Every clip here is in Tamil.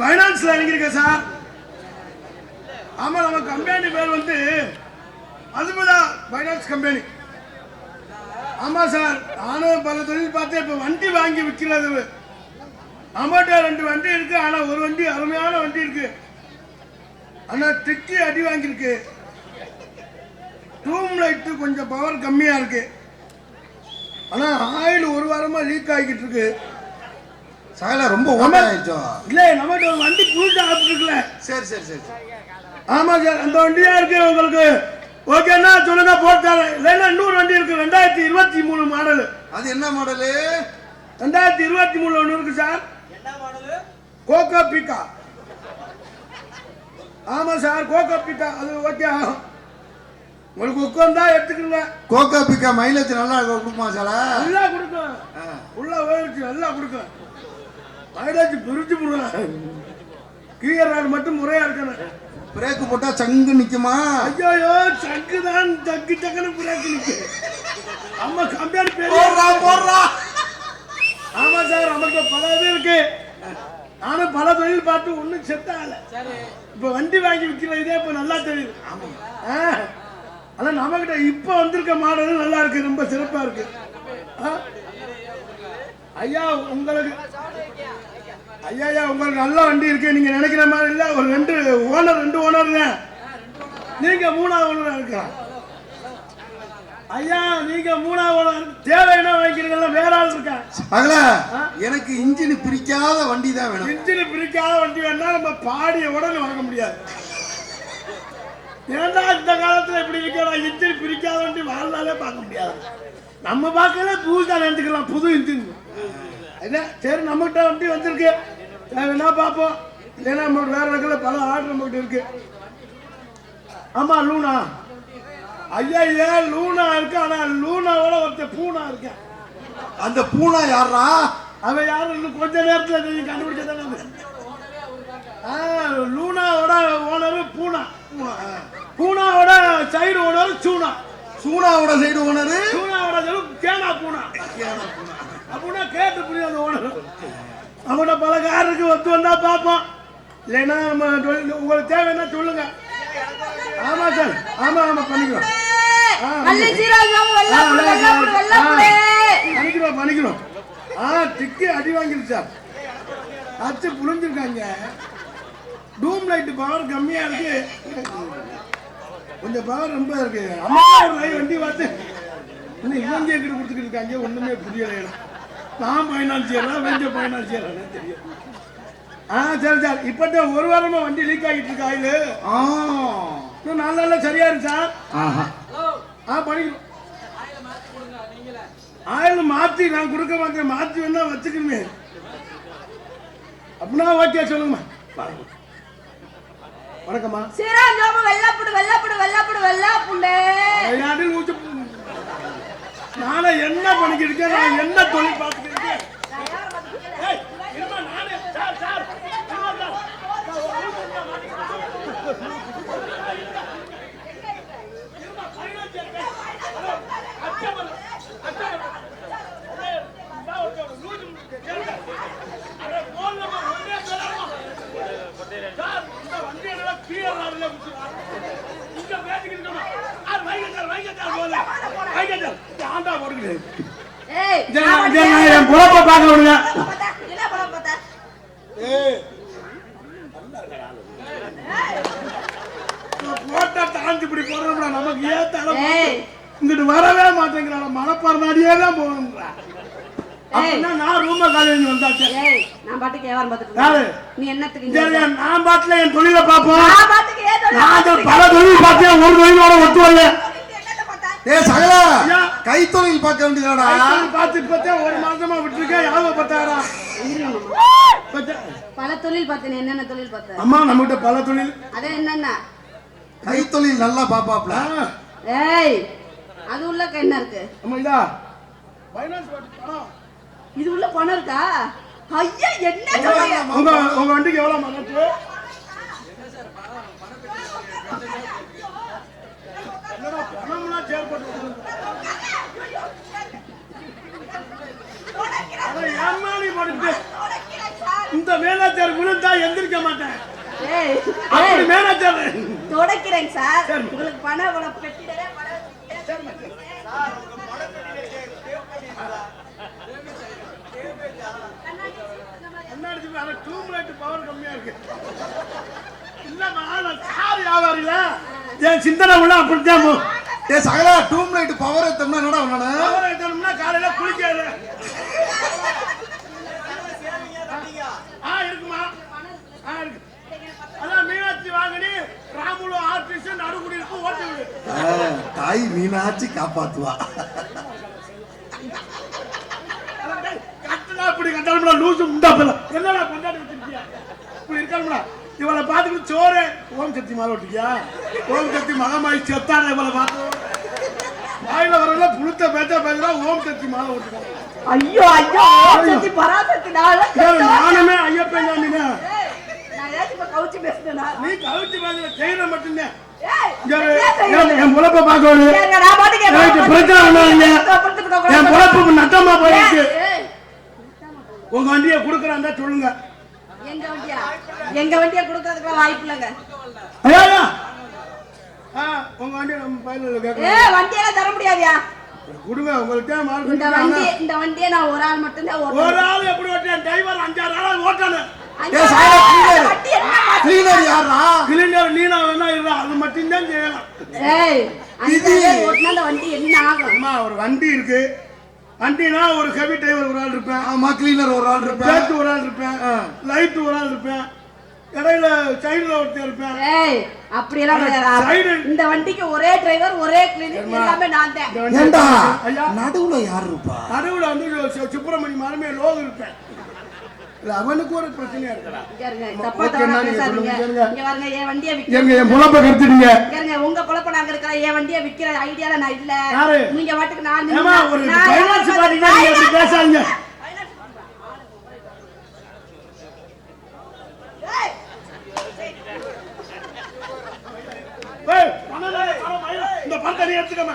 பைனான்ஸ்ல இறங்கியிருக்கேன் சார். ஆமா நம்ம கம்பெனி பேர் வந்து அதுபோதா பைனான்ஸ் கம்பெனி. ஆமா சார் நானும் பல தொழில் பார்த்தேன். இப்ப வண்டி வாங்கி விற்கிறது அமௌண்ட்டா ரெண்டு வண்டி இருக்கு ஆனா ஒரு வண்டி அருமையான வண்டி இருக்கு. ஆனா திக்கி அடி வாங்கியிருக்கு. டூம் லைட்டு கொஞ்சம் பவர் கம்மியா இருக்கு. ஆனா ஆயில் ஒரு வாரமா லீக் ஆகிக்கிட்டு இருக்கு. சகல ரொம்ப ஓட்ட ஆயிடுச்சோ இல்ல நம்மகிட்ட ஒரு வண்டி புதுசா இருக்குல்ல சரி சரி சரி. சரி. ஆமா சார் அந்த வண்டியா இருக்கு உங்களுக்கு. ஓகேன்னா சொல்லுங்க போட்டாரேன் இல்லைன்னா இன்னொரு வண்டி இருக்கு ரெண்டாயிரத்தி இருபத்தி மூணு மாடல் அது என்ன மாடலு ரெண்டாயிரத்தி இருபத்தி மூணுல ஒன்று இருக்கு சார் கோகோ பீக்கா ஆமா சார் கோகோ பீக்கா அது ஓகே ஆகும் உங்களுக்கு உட்காந்தா எடுத்துக்கோங்க. கோகோ பிக்கா மைலேஜ் நல்லா கொடுக்குமா சால நல்லா கொடுக்கும் உள்ள ஓடிச்சு நல்லா கொடுக்கும் மைலேஜ் பிரிச்சு போடுவேன் கீழ மட்டும் முறையா இருக்கணும். பிரேக் போட்டா சங்கு நிக்குமா? ஐயோ சக்கு தான் சக்கு சக்குன்னு பிரேக் நிக்கு. அம்மா கம்பெனி போடுறா போடுறா. ஆமா சார் நம்மகிட்ட பல இது இருக்கு. நானும் பல தொழில் பார்த்து ஒன்றும் செட் ஆகல இப்போ வண்டி வாங்கி விற்கிற இதே இப்போ நல்லா தெரியுது. ஆ? ஆனால் நம்மகிட்ட இப்போ வந்திருக்க மாடல் நல்லா இருக்கு ரொம்ப சிறப்பா இருக்கு. ஆ? ஐயா உங்களுக்கு ஐயா உங்களுக்கு நல்ல வண்டி இருக்கு. நீங்க நினைக்கிற மாதிரி இல்ல. ஒரு ரெண்டு ஓனர் ரெண்டு ஓனர் தான் நீங்க மூணாவது ஓனரா இருக்கலாம் ஐயா நீங்க மூணாவது ஓனர். தேவைன்னா வாங்கிக்கிறீங்களா வேற ஆள் இருக்கா? அகல எனக்கு இன்ஜின் பிரிக்காத வண்டி தான் வேணும். இன்ஜின் பிரிக்காத வண்டி வேணா நம்ம பாடிய உடனே வாங்க முடியாது. ஏன்டா இந்த காலத்துல இப்படி இருக்கா இன்ஜின் பிரிக்காத வண்டி வாழ்ந்தாலே பார்க்க முடியாது. நம்ம பார்க்கல புதுசா நினைச்சுக்கலாம். புது இன்ஜின். என்ன? சரி நம்மகிட்ட வண்டி வந்திருக்கு. தேவைன்னா பார்ப்போம்? இல்லைன்னா நம்ம வேற இடத்துல பல ஆர்டர் நம்மகிட்ட இருக்கு. ஆமா லூனா. ஐயா ஏன் லூனா இருக்கு? ஆனா லூனாவோட ஒருத்தர் பூனா இருக்கேன் அந்த பூனா யாரா அவன் யாரும் இன்னும் கொஞ்ச நேரத்துல நீங்க கண்டுபிடிச்சதானே லூனாவோட ஓனர் பூனா. பூனாவோட சைடு ஓனர் சூனா. சூனாவோட சைடு ஓனரு சூனாவோட சைடு கேனா பூனா. அப்படின்னா கேட்டு புரியும் அந்த ஓனர் அவனோட பல காருக்கு ஒத்து வந்தா பார்ப்போம் இல்லைன்னா நம்ம உங்களுக்கு தேவைன்னா சொல்லுங்க. ஆமா சார். ஆமா ஆமா வெள்ளப்புடு பண்ணிக்கிறோம். பண்ணிக்கிறோம் ஆ டிக்கி அடி வாங்கிருச்சு சார். அச்சு புரிஞ்சிருக்காங்க டூம் லைட் பவர் கம்மியா இருக்கு. கொஞ்சம் பவர் ரொம்ப இருக்கு. அம்மா வண்டி பார்த்து. இன்னும் இவங்க எங்கிட்ட கொடுத்துக்கிட்டு இருக்காங்க. ஒண்ணுமே புரியல நான் பைனான்சியரா வெஞ்ச பைனான்சியரா தெரியும். ஆ சரி சார். இப்பதான் ஒரு வாரமா வண்டி லீக் ஆகிட்டு இருக்கு ஆயிலு ஆ. இன்னும் நாலு நாள்ல சரியா இருக்கு சார் ஆஹா. ஆ பண்ணிக்கிறோம் ஆயில் மாத்தி நான் கொடுக்க மாட்டேன். மாத்தி வேணா வச்சுக்கணுமே. அப்படின்னா ஓகே சொல்லுங்கம்மா. வணக்கம்மா. சீரகம் வெள்ளப்புடு வெள்ளப்புடு வெள்ளப்புடு வெள்ளப்புண்டு ஐயாடி ஊத்து நானே என்ன பண்ணிக்கிட்டு இருக்கேன்? நான் என்ன தொழில் பார்த்துக்கிட்டு இருக்கேன் ஏய், இரும்மா, நானே. சார், சார், இரும்மா, சார். சார், ஒரு நிமிஷம் இரும்மா, இரும்மா, பைனான்ஸ் இருக்கேன். ஹலோ, அச்சமல்ல, அச்சமல்ல. ஏய், இந்தா ஒருத்தன் ஒரு லூசு முடுக்கு, கேளுங்க. அட, போன் நம்பர் ஒண்ணே சொல்லலாமா? சார், இந்த வண்டி என்னடா கீழே லாரில விட்டுருக்காங்க. இங்க பேசிக்கிட்டு இருக்கோமா? ஆ, வைங்க சார், வைங்க சார், போதும். வைங்க சார். இந்த ஆண்டா போடுங்க. ஏய் இதை நான் இதை நான் என் பொழப்ப பார்க்க விடுங்க. போட்டா தாண்டி இப்படி போடுறோம்டா, நமக்கு ஏத்தால. இங்கிட்டு வரவே மாட்டேங்கிறான் மனப்பாறையே தான் போகணுங்கிறா நான் ரூம காலேஜ் வந்தாச்சு நான் பாட்டுக்கு வியாபாரம் பார்த்துட்டு. நீ என்னத்துக்கு? நான் பாட்டுல என் தொழிலை பார்ப்போம் நான் பல தொழில் பார்த்தேன் ஒரு தொழிலோட ஒத்து வரல? ஏ சகல. கைத்தொழில் பார்க்க வேண்டியதாடா. பார்த்து இப்பதான் ஒரு மாசமா விட்டுருக்கேன். பத்தாயிரம் பத்தா- பல தொழில் பார்த்தேன் என்னென்ன தொழில் பார்த்த அம்மா நம்மகிட்ட பல தொழில். அது என்னென்ன? கைத்தொழில் நல்லா பாப்பாப்ல ஏய் அது உள்ள என்ன இருக்கு? அம்மா இதா. பணம். இது உள்ள பணம் இருக்கா? ஐயா என்ன சொல்றீங்க உங்க உங்க வண்டிக்கு எவ்வளவு என்னடா பணம்லாம் செயல்பட்டு அட படுத்து இந்த வேலைத்தார் விழுந்தா எந்திரிக்க ஏய், அப்படி ஏய், மேனேஜர் சார் உங்களுக்கு பணம் இவ்வளவு பெட்டிடவே பணம் லைட் இருக்கு நான் என் சிந்தனை உள்ள அப்படித்தான் ஏ சகலா டூம் லைட் பவர் ஏத்தம்னா என்னடா பண்ணனு பவர் ஏத்தணும்னா காலையில குளிக்காது. ஆ இருக்குமா? ஆ இருக்கு. அதான் மீனாட்சி வாங்கினி ராமுலு ஆர்டிஸ்ட் நடுக்குடி இருக்கு ஓட்டு விடு தாய் மீனாட்சி காப்பாத்துவா. கட்டுனா இப்படி கட்டணும்ல லூசு முண்டாப்பல என்னடா கொண்டாடி வச்சிருக்கியா? இப்படி இவளை பார்த்துட்டு சோறு. ஓம் சக்தி மாலை விட்டுக்கியா ஓம் சக்தி மகமாயி செத்தான இவளை பார்த்து. வாயில வரல புளுத்த பேச்சா பேசுறா ஓம் சக்தி மாலை விட்டுக்கா ஐயோ ஐயோ சக்தி பராசக்தி நான் நானுமே ஐயப்பன் சாமினா. கவுச்சு பேசுனேனா? நீ கவிச்சு பேசுற செய்யற மட்டும்தான். என் பொழப்ப பொழப்ப பிரச்சனை பண்ணாதீங்க. என். பொழப்பு நட்டமா போயிருக்கு. உங்க வண்டியை கொடுக்குறாந்தா சொல்லுங்க. எங்க வண்டியா? எங்க வண்டியை கொடுக்கறதுக்கு வாய்ப்பு இல்லைங்க. உங்க வண்டியை நம்ம பயில ஏ கேட்கலாம் வண்டியெல்லாம் தர முடியாதியா? கொடுங்க உங்களுக்கு இந்த மார்க் வண்டி இந்த வண்டியை நான் ஒரு ஆள் மட்டும்தான் ஒரு ஓட்டுவேன் ஆள் எப்படி ஓட்டேன் டிரைவர் அஞ்சாறு ஆள் சாயலா. வண்டி என்ன மாத்தி- கிளீனர் யாரா கிளீனர் நீனா வேணா அது மட்டும்தான் செய்யலாம். ஏய் இது- ஓட்டுனா அந்த வண்டி என்ன ஆகும்? அம்மா ஒரு வண்டி இருக்கு. வண்டினா ஒரு ஹெவி டிரைவர் ஒரு ஆள் இருப்பேன். ஆமா கிளீனர் ஒரு ஆள் இருப்பேன். ஒரு ஆள் இருப்பேன். லைட் ஒரு ஆள் இருப்பேன். இடையில சைடுல ஒருத்தர் இருப்பேன் ஏய் அப்படியெல்லாம் கிடையாது. Side- இந்த வண்டிக்கு ஒரே டிரைவர் ஒரே கிளினிக் எல்லாமே நான் தான். ஏண்டா? நடுவுல யார் இருப்பா? நடுவுல வந்து சு- சுப்பிரமணிய மாலுமே லோகம் இருப்பேன். அவனுக்கு ஒரு பிரச்சனையா இருக்குடா. தப்பா தவறா பேசாதீங்க. இங்க பாருங்க என் வண்டியை எங்க விக்க என் பொழப்ப கருத்துடுங்க இங்க இருங்க உங்க பொழப்ப நாங்க இருக்கிற என் வண்டியை விக்கிற ஐடியால நான் இல்ல. யாரு? நீங்க வாட்டுக்கு நான் ஒரு யாரை பாத்தீங்கன்னா நீங்க பேசாதீங்க ஏய், ஏய், பணம் இல்ல, பணம் மயில- இந்த பணத்தை நீ எடுத்துக்கமா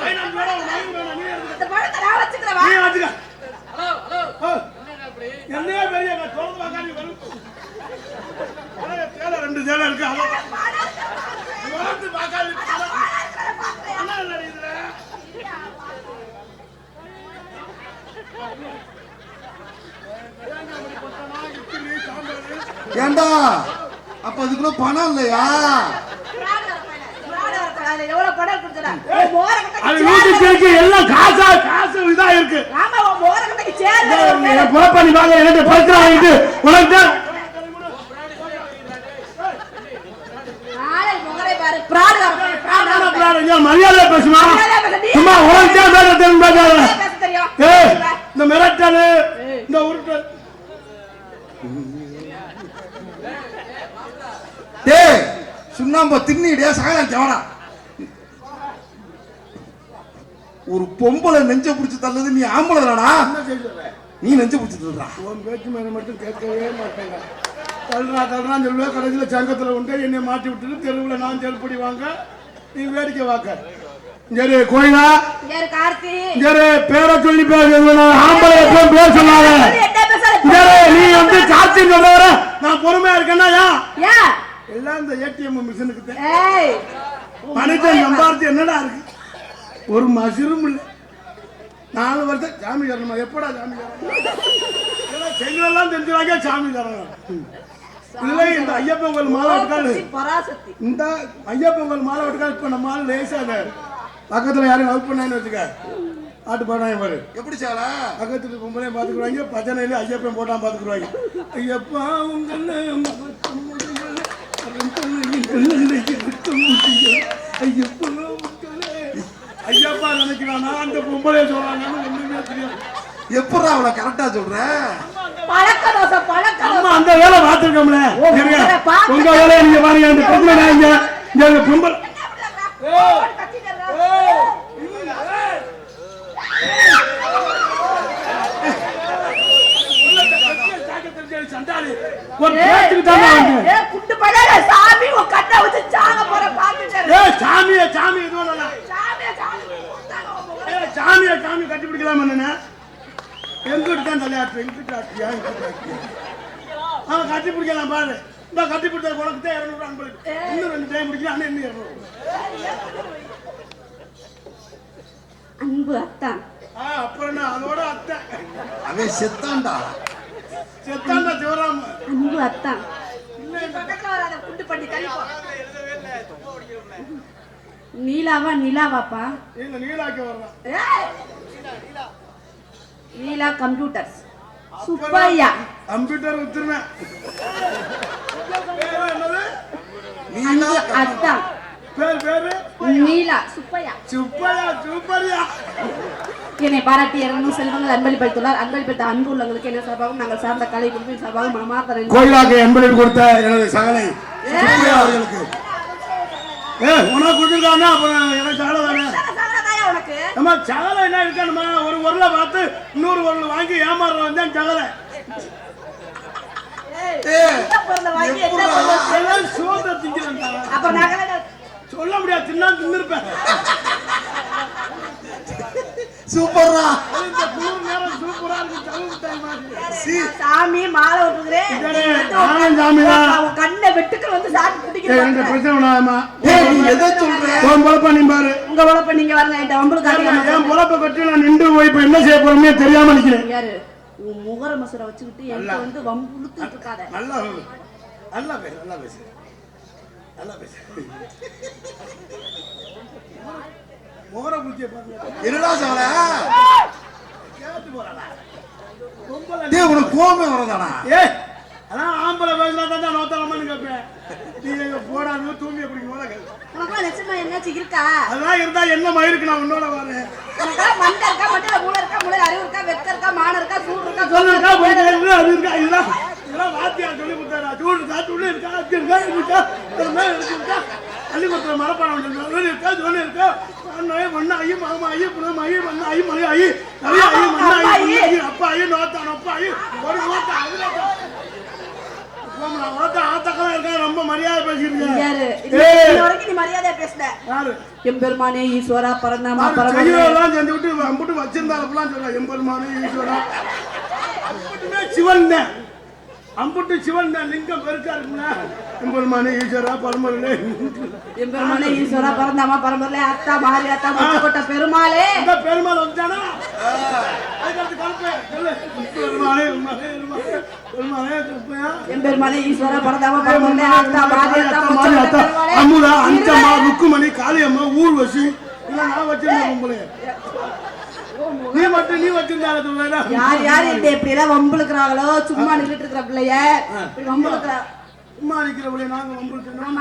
ஃபைனான்ஸ் வேணாம், உன் மகன் வேணாம், நீ எடுத்துக்க. இந்த பழத்தை நான் வச்சுக்கிறேன் வா. நீ வச்சுக்க. ஓ, என்னையே பெரிய நான் திறந்து பார்க்காம நீ வரும். அழகா சேலை, ரெண்டு சேலை இருக்கு அதை திறந்து பார்க்காம நீ பணம். பணம் இல்லடி இதுல. தேங்காய் மணி கொட்டனா, இட்லி, சாம்பார். ஏண்டா அப்ப அதுக்குள்ள பணம் இல்லையா பிராடு வர பையன், பிராடு வர பையன். அதுல எவ்வளவு படம் கொடுத்துடா? உன் மோரக்கட்டைக்கு அது சேர் வீட்டுக்கு வேணும். இருக்கு, எல்லாம் காசா காசு இதா இருக்கு ஆமா, உன் மோரக்கட்டைக்கு சேர் வேணும். என் பொழப்ப நீ வாங்க என்கிட்ட பரிசு வாங்கிட்டு உனக்கு தான் ஆளை முகரை பாரு, பிராடு வர ஐயா, மரியாதை பேசுமா? மரியாதையா பேசு, நீ சும்மா உனக்கு பேச தெரியும் பேசாத. இந்த மிரட்டலு இந்த உருட்டல் சுண்ணாம்ப கவனா ஒரு பொம்பளை நெஞ்ச புடிச்சு தள்ளுது நீ ஆம்பளை நீ நெஞ்ச புடிச்சு தள்ளுறா உன் பேச்சு மேல மட்டும் கேட்கவே மாட்டேங்க. தள்ளுறா தள்ளுறான்னு சொல்லுவேன் கடைசியில் சங்கத்தில் உண்டு என்னை மாட்டி விட்டுட்டு தெருவில் நான் செருப்படி வாங்க நீ வேடிக்கை வாக்க சரி கோயிலா? கார்த்தி. சரி பேரை சொல்லி பேச ஆம்பளை எப்பவும் பேர் சொல்லாத? சரி நீ வந்து காட்சி சொல்றவர நான் பொறுமையா இருக்கேன்னா? எல்லாம் இந்த ஏடிஎம் மிஷினுக்கு மனுஷன் சம்பாரிச்சு என்னடா இருக்கு? ஒரு மசிரும் இல்லை. நாலு வருஷம் சாமி தரணுமா? எப்படா சாமி தரணும்? செங்கலெல்லாம் தெரிஞ்சுவாங்க சாமி தரணும். இல்லை இந்த ஐயப்பன் மாலை விட்டுக்காரு. இந்த ஐயப்பன் மாலை விட்டுக்காரு இப்ப நம்ம ஆள் லேசாத பக்கத்துல யாரும் லவ் பண்ணான்னு வச்சுக்க. ஆட்டு பாடாங்க பாரு. எப்படி சாலா பக்கத்துல பொம்பளையும் பாத்துக்குவாங்க பஜனையில ஐயப்பன் போட்டான் பாத்துக்குவாங்க ஐயப்பா உங்களை ஐயப்பா நினைக்கிறானா? அந்த பொம்பளைய தெரியும் எப்படா அவளை கரெக்டா சொல்ற பழக்க தோசை, பழக்க அம்மா. அந்த வேலை பார்த்துருக்கோம்ல உங்க வேலையை நீங்க பாருங்க அந்த இங்க பொம்பளை. சண்டாளி ஒரு பேச்சுக்கு தான் வந்து குண்டு சாமி உன் கண்ணை வச்சு சாக போற பாத்துட்டு இரு. ஏய் சாமியே சாமி இது பண்ணலாம் சாமியை சாமி கட்டி பிடிக்கலாம் என்ன எங்கிட்டு தான் தலையாட்டு எங்கிட்டு ஆட்டியா எங்கிட்டு ஆட்டியா அவன் கட்டி பிடிக்கலாம் பாரு. இந்த கட்டி பிடிச்ச உனக்கு தான் இரநூறு அன்பளிப்பு இன்னும் ரெண்டு டைம் பிடிக்கலாம் அண்ணன் இன்னும் இரநூறு. அன்பு அத்தான் ஆ அப்புறம் என்ன? அதோட அத்தை. அவன் செத்தான்டா செத்தாண்டா சிவராம. அன்பு அத்தான் பக்கத்துல வராத குண்டு பண்ணி தள்ளிப்போ நீலாவா நிலாவாப்பா? இல்ல நீலாக்கி வர்றான் நீலா கம்ப்யூட்டர்ஸ் சுப்பையா கம்ப்யூட்டர் அன்பு அத்தான் பேர் பேரு நீலா சுப்பையா சுப்பையா சூப்பரியா என்னை பாராட்டி இறங்கும் செல்வங்கள் அன்பளிப்படுத்துள்ளார் அன்பளிப்படுத்த அன்பு உள்ளவங்களுக்கு என்ன சார்பாகவும் நாங்கள் சார்ந்த கலை குழுவின் சார்பாகவும் மனமார்ந்த நன்றி. கோயிலாக்கு அன்பளிப்பு கொடுத்த எனது சகலை அவர்களுக்கு. ஏ உனக்கு கொடுத்துருக்காங்கன்னா அப்புறம் எனக்கு சகலை தானே? நம்ம சகலை என்ன இருக்கணுமா ஒரு உருளை பார்த்து இன்னொரு உருளை வாங்கி ஏமாறுறவன் தான் சகலை பொருளை பொருளை- சொல்ல முடியாது தின்னா தின்னிருப்பேன். சூப்பர்ரா. இந்த குளிர் நேரம் சூப்பரா இருக்கு தழுவு டைம் சாமி மாலை விட்டுக்கிறேன் சாமிதான். அவன் கண்ணை வெட்டுக்கள் வந்து சாமி என்கிட்ட பிரச்சனை ஏய் நீ எதை சொல்ற? நீ பாரு. உங்க நீங்க வரல இந்த வம்பளுக்கு அதிகமா என் நான் நின்று போய் இப்ப என்ன செய்ய போறோமே தெரியாம நிக்கிறேன். யாரு? உன் முகர மசுரை வச்சுக்கிட்டு என்கிட்ட வந்து வம்பு இழுத்துட்டு இருக்காத. நல்லா சொல்லு. நல்லா பேசு நல்லா பேசு. நல்லா பேசு. முகர குத்திய பாருங்க என்னடா கேட்டு போறாடா டேய் உனக்கு கோபம் வரதாடா? ஏ அதான் ஆம்பளை பேசினா தான் நோத்தலாமான்னு கேட்பேன் நீ தூங்கி பிடிக்கும் போல என்னாச்சும் இருக்கா? அதெல்லாம் இருந்தா என்ன மயிருக்கு நான் உன்னோட வரேன்? மண்டை இருக்கா மண்டையில மூளை இருக்கா மூளை அறிவு இருக்கா வெக்க இருக்கா மானம் இருக்கா சூடு இருக்கா போயிட்டு இருக்கா அது இருக்கா இதெல்லாம் இதெல்லாம் வாத்தியார் சொல்லி கொடுத்தாரா? சூடு இருக்கா துளி இருக்கா அக்கு இருக்கா இருக்கா இருக்கு கொடுத்துற மரப்பாடம் சொல்லி இருக்கா சொல்லி இருக்கா மண்ணா ஐயி மாமா ஐயி புனம் ஐயி மண்ணா ஐயி மலை ஐயி நிறைய ஐயி மண்ணா ஐயி அப்பா ஐயி நோத்தான் அப்பா ஐயி ஒரு நோத்தா. ஆத்தக்கெல்லாம் இருக்கா ரொம்ப மரியாதை யாரு? வரைக்கும் நீ மரியாதையா பேசுன. யாரு? எம்பெருமானே ஈஸ்வரா பரந்தாமா பாரு, பரமனே செஞ்சு விட்டு அம்புட்டு வச்சிருந்தாலும் சொல்ல எம்பெருமானு ஈஸ்வரா. அம்புட்டுமே சிவன் தான் அம்புட்டு சிவன் தான் லிங்கம் பெருக்கா இருக்குல்ல எம்பெருமானு ஈஸ்வரா பரமருளே எம்பெருமானே ஈஸ்வரா பரந்தாமா பரமனே அத்தா மாரி அத்தா முச்சக்கொட்ட பெருமாளே. பெருமாள் வந்துட்டானா? சொல்லு. பெருமானே பெருமானே பெருமானே பெருமானே திருப்பையா எம்பெருமானே ஈஸ்வரா பரந்தாமா பரமனே அத்தா மாரி அத்தா அத்தா, மாரி, முச்சக்கொட்ட ருக்குமணி காளியம்மா ஊர்வசி இல்ல நான் வச்சிருந்தேன் உங்களே நீ மட்டும் நீ வச்சிருந்தால யார் யார் இந்த இப்படி எல்லாம் வம்புழுக்கிறாங்களோ சும்மா நின்றுட்டு இருக்கிற பிள்ளைய இப்படி சும்மா நிக்கிறவளே நாங்க வம்பிருக்கோம்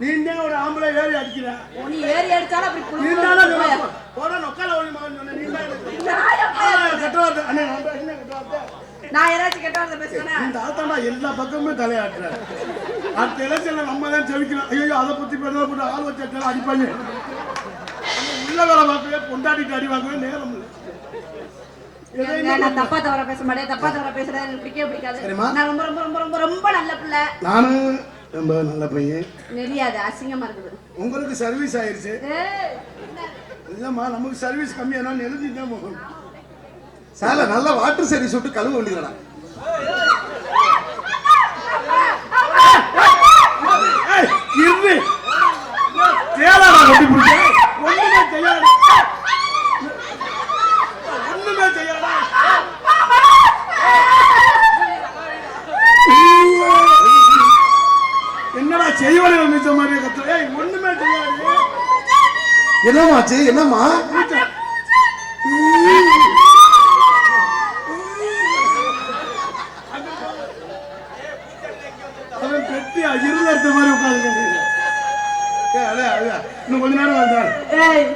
நீ தான் ஒரு ஆம்பளை ஏறி அடிக்கிற நீ ஏறி அடிச்சாலும் அப்படி நீ தானே போட நொக்கால ஒளி மகன் சொன்ன நீ தான் எனக்கு. நான் யாராச்சும் கெட்ட வார்த்தை பேசுறேனா இந்த ஆத்தாண்டா எல்லா பக்கமுமே தலையாட்டுற. அடுத்த எலெக்ஷன்ல நம்ம தான் செவிக்கணும் ஐயோ அதை பத்தி பேசுறத போட்டு ஆள் வச்சு அடிப்பாங்க? நம்ம உள்ள வேலை பார்க்கவே பொண்டாட்டிட்டு அடி வாங்கவே நேரம் இல்லை. நான் தப்பா தவறா பேச மாட்டேன். தப்பா தவறா பேசுறேன் எனக்கு பிடிக்கவே பிடிக்காது. நான் ரொம்ப ரொம்ப ரொம்ப ரொம்ப ரொம்ப நல்ல பிள்ளை. நானும் ரொம்ப நல்ல பையன். நெறியாது அசிங்கமா இருக்குது. உங்களுக்கு சர்வீஸ் ஆயிருச்சு. இல்லம்மா நமக்கு சர்வீஸ் கம்மியானா எழுதி தான் போகணும். சேலை நல்லா வாட்டர் சர்வீஸ் விட்டு கழுவ வேண்டியதுடா.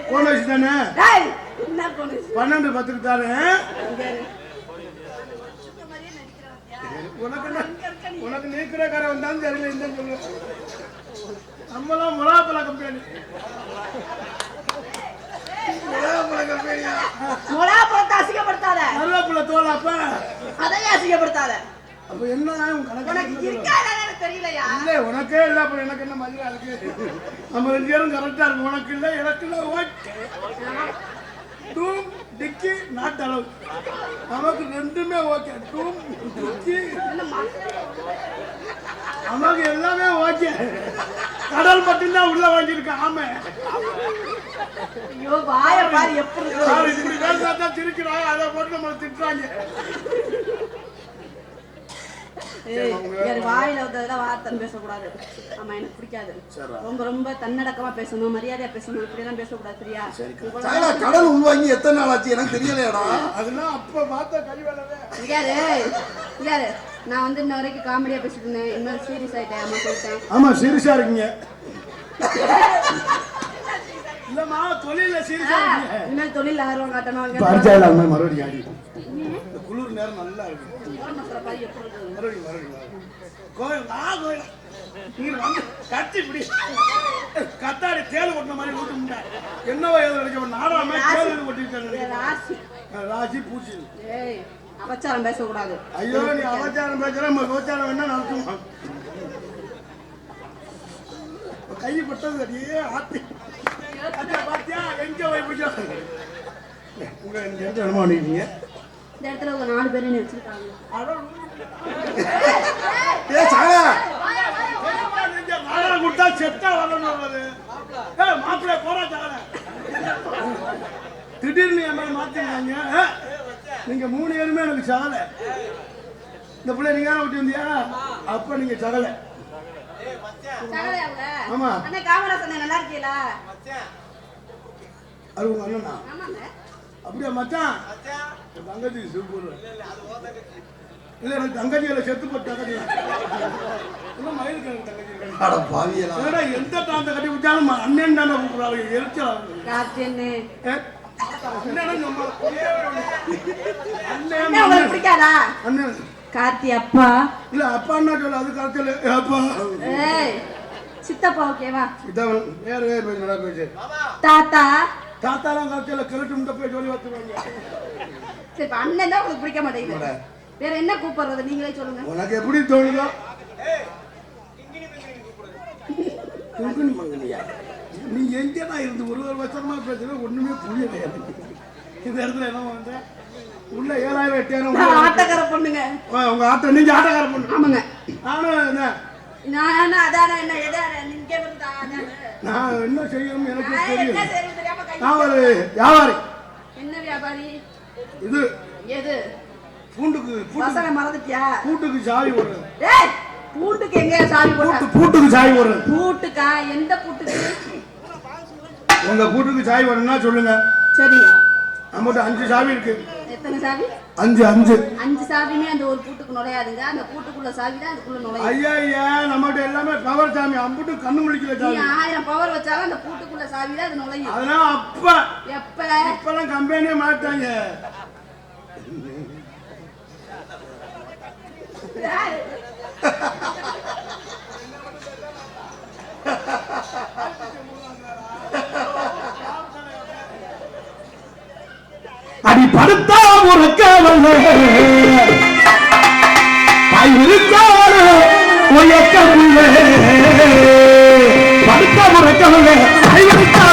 போன வச்சு தானே? பன்னெண்டு பத்துக்கு தானே. உனக்கு உனக்கு நீக்கிறக்கார வந்தாலும் தெரியல இந்த சொல்லு நம்மளாம் முலாப்பழ கம்பெனி முலாப்பழ கம்பெனியா மொளா பழத்தை அசிங்கப்படுத்தாத. கருவேப்பிலை தோல் அப்ப. அதையும் அசிங்கப்படுத்தாத. அப்ப என்ன உனக்கு தெரியலையா? இல்ல உனக்கே இல்ல அப்புறம் எனக்கு என்ன மதியா இருக்கு? நம்ம ரெண்டு பேரும் கரெக்டா இருக்கு உனக்கு இல்ல எனக்கு இல்ல ஓகே டூம் டிக்கி நாட்டு அளவு நமக்கு ரெண்டுமே ஓகே டூம் டிக்கி? நமக்கு எல்லாமே ஓகே கடல் மட்டும்தான் உள்ள வாங்கியிருக்கேன் ஆமா. ஐயோ வாய பாரு எப்படி இப்படி பேசினா தான் திருக்கிறாங்க அதை போட்டு நம்மளை திட்டுறாங்க. வாயில வந்ததெல்லாம் வார்த்தை பேசக்கூடாது. ஆமா எனக்கு பிடிக்காது. ரொம்ப ரொம்ப தன்னடக்கமா பேசணும் மரியாதையா பேசணும் இப்படி எல்லாம் பேசக்கூடாது சரியா? கடல் உள்வாங்கி எத்தனை நாள் ஆச்சு? எனக்கு தெரியலையாடா. அதெல்லாம் அப்ப பார்த்த கழிவாளவே யாரு? நான் வந்து இன்ன வரைக்கும் காமெடியா பேசிட்டு இருந்தேன். இன்னும் சீரியஸ் ஆயிட்டேன் அம்மா சொல்லிட்டேன். ஆமா சீரியஸா இருக்கீங்க. இல்லம்மா தொழில சீரியஸா இருக்கீங்க. இனிமேல் தொழில் ஆர்வம் காட்டணும். மறுபடியும் குளிர் நேரம் நல்லா இருக்கு எப்படி மறுபடியும் மறுபடியும் கோயில் நான் கோயில். வந்து கட்டி பிடி. கத்தாடி தேல் கொட்டின மாதிரி ஊட்டு முட்டை என்னவோ ஏதோ நினைக்க நாடாம தேல் கொட்டிட்டு ராசி. பூச்சி. அபச்சாரம் பேசக்கூடாது. ஐயோ நீ அவச்சாரம் பேசுற நம்ம கோச்சாரம் வேணா நடத்துவோம் கை பட்டது ஆத்தி. பாத்தியா? எங்க போய் பிடிச்சா? உங்க எந்த பண்ணிருக்கீங்க இந்த இடத்துல ஒரு நாலு பேர் என்ன வச்சிருக்காங்க. ஏ செத்தா வரணும் அது ஏய் மாப்பிள்ளை போறா திடீர்னு என் மேல? நீங்க மூணு பேருமே எனக்கு சகல. இந்த பிள்ளை நீங்க தானே விட்டு வந்தியா? அப்ப நீங்க சகல. ஆமா. அண்ணா காமராசன் நல்லா இருக்கீங்களா? அது உங்க அண்ணனா? ஆமாங்க. அப்படியா மச்சான்? தங்கச்சி சூப்பர் இல்ல எனக்கு தங்கச்சியில செத்து போட்டு தங்கச்சி. என்னடா எந்த தாந்த கட்டி விட்டாலும் அண்ணன் தானே கூப்பிடுறாங்க எரிச்சல் அண்ணனை கார்த்தி அப்பா. இல்ல அப்பா என்ன சொல்ல அது கருத்துல அப்பா. ஏய் சித்தப்பா ஓகேவா இதான் வேற வேற பேசு நல்லா பேசு தாத்தா தாத்தாலாம் கருத்துல கிழட்டு முட்டை போய் சொல்லி வச்சுருவாங்க சரி இப்ப அண்ணன் தான் உங்களுக்கு பிடிக்க மாட்டேங்குது வேற என்ன கூப்பிடுறது? நீங்களே சொல்லுங்க. உனக்கு எப்படி தோணுதோ? குங்குனி மங்கனியா? நீ எங்கேதான் இருந்து? ஒரு ஒரு வருஷமா பேசுற ஒண்ணுமே புரியல இந்த இடத்துல என்ன பண்ற உள்ள ஏழாயிரம் எட்டாயிரம் ஆட்டக்கார பொண்ணுங்க. உங்க ஆட்டோ நீங்க ஆட்டக்கார பொண்ணு. ஆமாங்க. நானும் என்ன? நான் அதான என்ன எதான? நீங்க வந்து நான் என்ன செய்யணும் எனக்கு தெரியும் நான் ஒரு வியாபாரி. என்ன வியாபாரி? இது. எது? பூண்டுக்கு பசங்க மறந்துட்டியா? பூட்டுக்கு சாவி போடுறது. டேய் பூட்டுக்கு எங்க சாவி போட்டா? பூட்டு பூட்டுக்கு சாவி போடுறது. பூட்டுக்கா? எந்த பூட்டுக்கு? உங்க பூட்டுக்கு சாவி போடணும்னா சொல்லுங்க. சரி. நம்மகிட்ட அஞ்சு சாவி இருக்கு. எத்தனை சாவி? அஞ்சு அஞ்சு. அஞ்சு சாவியுமே அந்த ஒரு பூட்டுக்கு நுழையாதுங்க. அந்த பூட்டுக்குள்ள சாவி தான் அதுக்குள்ள நுழையும். ஐயா ஐயா நம்மகிட்ட எல்லாமே பவர் சாமி. அம்புட்டு கண்ணு முழிக்கிற நீ சாவி ஆயிரம் பவர் வச்சாலும் அந்த பூட்டுக்குள்ள சாவி தான் அது நுழையும். அதனால அப்ப. எப்ப? இப்பெல்லாம் கம்பெனியே மாட்டாங்க. அடி ஒரு உறக்கவல்ல இருக்காரு உயக்கவில்லை படுத்தா உறக்கவல்ல இருக்காவில்லை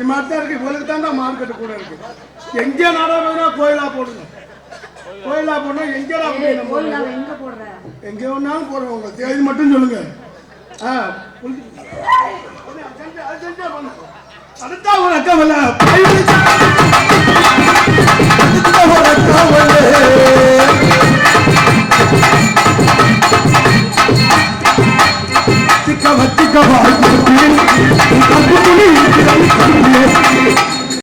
கொட்டாச்சி மாதிரி தான் இருக்கு. இவளுக்கு தான் மார்க்கெட்டு கூட இருக்கு. எங்கே நாடகம்னா கோயிலா போடுங்க. கோயிலா போனா எங்கடா அவன் எங்க போடுற? எங்க வேணாலும் போடுறோம் உங்க தேதி மட்டும் சொல்லுங்க. ஆ அது. அடுத்தா ஒரு அக்கா வச்சுக்க வச்சுக்க வாழ்க்கை